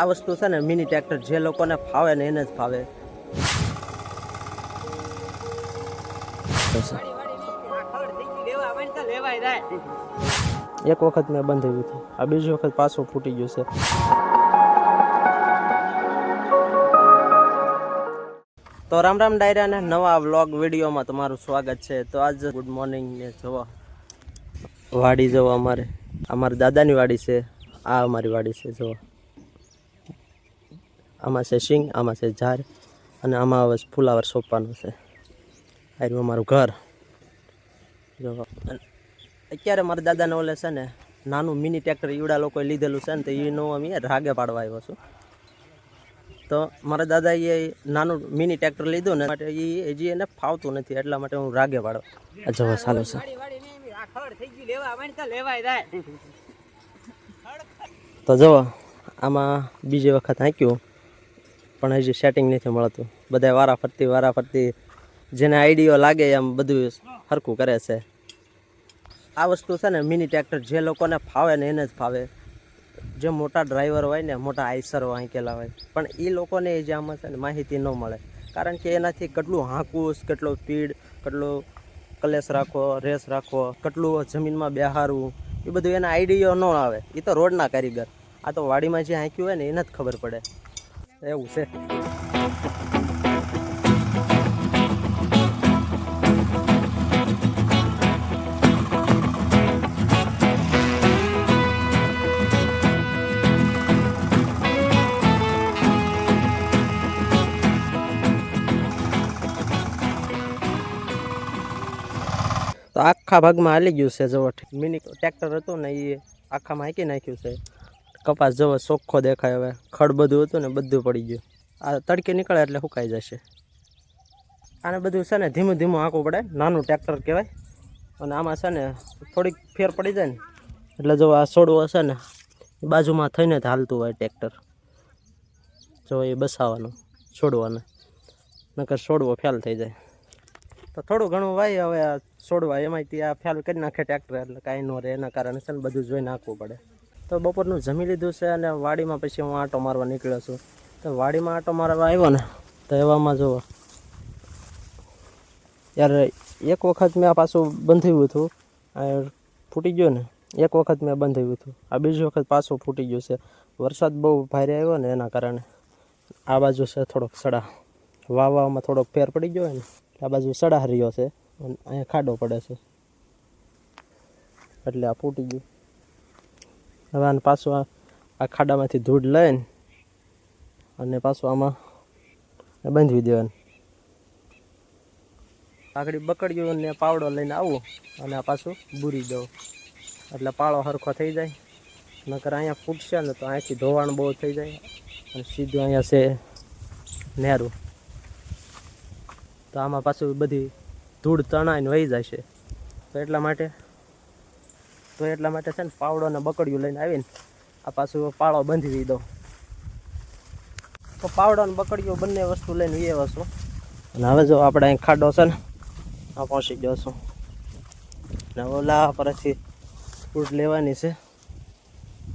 આ વસ્તુ છે ને મિની ટ્રેક્ટર જે લોકોને ફાવે ને એને જ ફાવે. એક વખત મેં બંધાવ્યું હતું. આ બીજી વખત પાછું ફૂટી ગયું છે. તો રામ રામ ડાયરાને નવા વ્લોગ વિડીયોમાં તમારું સ્વાગત છે. તો આજ ગુડ મોર્નિંગ ને જવા. વાડી જવો અમારે. અમારા દાદાની વાડી છે. આ અમારી વાડી છે જોવા. આમાં છે સિંગ આમાં છે ઝાર અને આમાં હવે ફુલાવર સોંપવાનું છે. આ રહ્યું અમારું ઘર. જો અત્યારે મારા દાદાને ઓલે છે ને નાનું મિની ટ્રેક્ટર ઈવડા લોકોએ લીધેલું છે ને તો એનું અમે રાગે પાડવા આવ્યો છું. તો મારા દાદાએ નાનું મિની ટ્રેક્ટર લીધું ને માટે એ હજી એને ફાવતું નથી, એટલા માટે હું રાગે પાડો જવો ચાલુ છે. તો જુઓ આમાં બીજી વખત હાંક્યું. પણ હજી સેટિંગ નથી મળતું. બધા વારા ફરતી વારા ફરતી જેને આઈડિયો લાગે એમ બધું સરખું કરે છે. આ વસ્તુ છે ને મિની ટ્રેક્ટર જે લોકોને ફાવે ને એને જ ફાવે. જે મોટા ડ્રાઈવર હોય ને, મોટા આઈસરો હાંકેલા હોય. પણ એ લોકોને જે આમાં છે ને, માહિતી ન મળે. કારણ કે એનાથી કેટલું હાંકવું, કેટલો સ્પીડ કેટલો કલેશ રાખવો, રેસ રાખવો, કેટલું જમીનમાં બેહારવું એ બધું એના આઈડિયો ન આવે. એ તો રોડના કારીગર. આ તો વાડીમાં જે હાંક્યું હોય ને, એને જ ખબર પડે. એવું છે તો આખા ભાગમાં હાલી ગયું છે જવો મિની ટ્રેક્ટર હતું ને એ આખામાં હાંકી નાખ્યું છે કપાસ જવો ચોખ્ખો દેખાય હવે. ખડ બધું હતું ને બધું પડી ગયું. આ તડકે નીકળે એટલે સુકાઈ જશે. આને બધું છે ને ધીમું ધીમું આંકવું પડે. નાનું ટ્રેક્ટર કહેવાય. અને આમાં છે ને થોડીક ફેર પડી જાય ને. એટલે જો આ છોડવો છે ને બાજુમાં થઈને જ હાલતું હોય ટ્રેક્ટર. જો એ બસાવવાનું છોડવાને નકર છોડવો ફેલ થઈ જાય. તો થોડું ઘણું વાય હવે આ છોડવા એમાંથી આ ફેલ કરી નાખે ટ્રેક્ટર એટલે કાંઈ ન રહે. એના કારણે છે ને બધું જોઈ નાખવું પડે. તો બપોરનું જમી લીધું છે અને વાડીમાં પછી હું આંટો મારવા નીકળ્યો છું. તો વાડીમાં આંટો મારવા આવ્યો ને, તો એવામાં જુઓ. યાર, એક વખત મેં આ પાછું બંધાવ્યું હતું. ફૂટી ગયો ને, એક વખત મેં બંધાવ્યું હતું. આ બીજી વખત પાછું ફૂટી ગયું છે. વરસાદ બહુ ભારે આવ્યો ને એના કારણે. આ બાજુ છે થોડોક સડા. વાવવામાં થોડોક ફેર પડી ગયો હોય ને આ બાજુ સડા રહ્યો છે. અહીંયા ખાડો પડે છે. એટલે આ ફૂટી ગયું. હવે આને પાછું આ ખાડામાંથી ધૂળ લઈને અને પાછું આમાં બાંધવી દેવાનું. આગળ બકડ્યું ને પાવડો લઈને આવું અને આ પાછું બૂરી દઉં. એટલે પાળો સરખો થઈ જાય. નકર અહીંયા ફૂટશે ને તો અહીંયાથી ધોવાણ બહુ થઈ જાય અને સીધું અહીંયા છે નહેરું. તો આમાં પાછું બધી ધૂળ તણાઈને વહી જાય છે. તો એટલા માટે તો એટલા માટે છે ને પાવડો ને બકડિયું લઈને આવીને આ પાછું પાળો બાંધી દઉં તો પાવડો ને બકડિયું બંને વસ્તુ લઈને એ વસ્તુ. અને હવે જો આપણે અહીં ખાડો છે ને, આ પહોંચી ગયો છું. ને ઓલા પરથી ધૂળ લેવાની છે.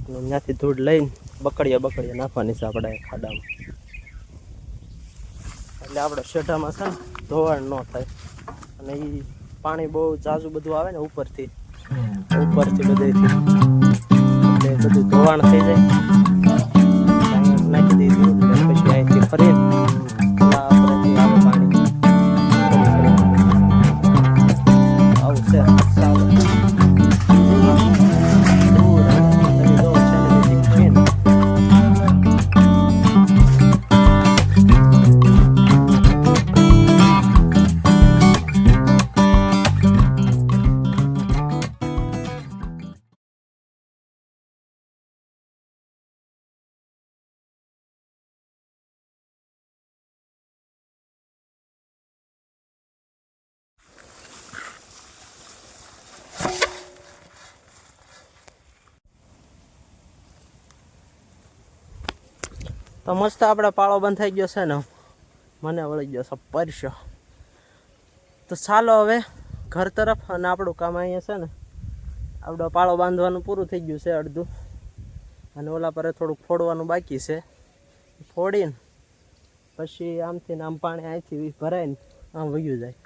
અને ત્યાંથી ધૂળ લઈને બકડિયા બકડીએ નાખવાની છે આપણે ખાડામાં. એટલે આપણે શેઢામાં છે ને ધોવાણ ન થાય. અને એ પાણી બહુ જાજુ બધું આવે ને ઉપરથી. ઉપરથી બધેથી એટલે બધું ધોવાણ થઈ જાય. તો મસ્ત આપણે પાળો બંધ થઈ ગયો છે ને, મને વળી ગયો છે પરસો તો ચાલો હવે ઘર તરફ અને આપણું કામ અહીંયા છે ને આપણો પાળો બાંધવાનું પૂરું થઈ ગયું છે અડધું. અને ઓલા પર થોડુંક ફોડવાનું બાકી છે. ફોડીને પછી આમથી આમ પાણી અહીંથી ભરાઈને આમ વયું જાય.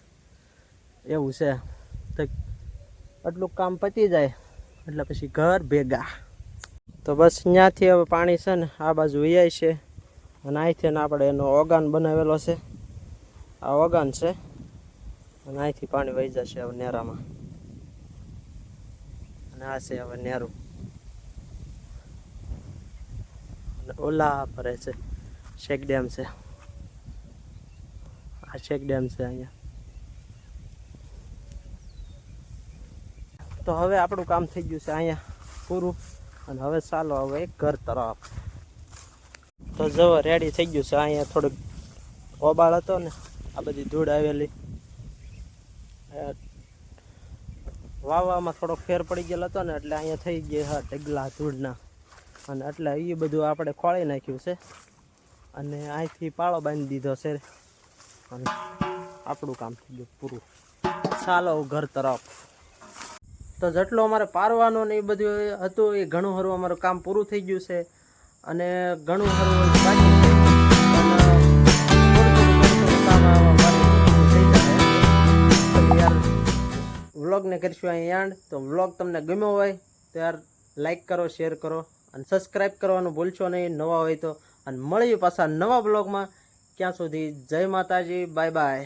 એવું છે. તો આટલું કામ પતી જાય, એટલે પછી ઘર ભેગા. તો બસ ત્યાંથી હવે પાણી છે ને આ બાજુ વૈયાય છે. અને અહીંથી આપણે એનો ઓગાન બનાવેલો છે. આ ઓગાન છે. અને અહીંથી પાણી વહી જશે હવે નેરામાં. અને આ છે હવે નેરું. અને ઓલા પરે છે, શેક ડેમ છે. આ શેક ડેમ છે અહીંયા. તો હવે આપણું કામ થઈ ગયું છે અહીંયા પૂરું. અને હવે ચાલો હવે ઘર તરફ. તો જવો રેડી થઈ ગયું છે. અહીંયા થોડુંક ઓબાળ હતો ને, આ બધી ધૂળ આવેલી. વાવામાં થોડોક ફેર પડી ગયેલો હતો ને, એટલે અહીંયા થઈ ગયા હા ઢગલા ધૂળના. અને એટલે એ બધું આપણે ખોળી નાખ્યું છે. અને અહીંથી પાળો બાંધી દીધો છે. અને આપણું કામ થઈ ગયું પૂરું. ચાલો ઘર તરફ. તો જેટલું અમારે પારવાનું ને એ બધું હતું, એ ઘણું હરું અમારું કામ પૂરું થઈ ગયું છે. અને ઘણું સારું બાકી યાર વ્લોગને કરીશું અહીંયા એન્ડ તો વ્લોગ તમને ગમ્યો હોય, તો યાર લાઈક કરો શેર કરો, અને સબસ્ક્રાઈબ કરવાનું ભૂલશો નહીં, નવા હોય તો. અને મળીએ પાછા નવા બ્લોગમાં ક્યાં સુધી જય માતાજી બાય બાય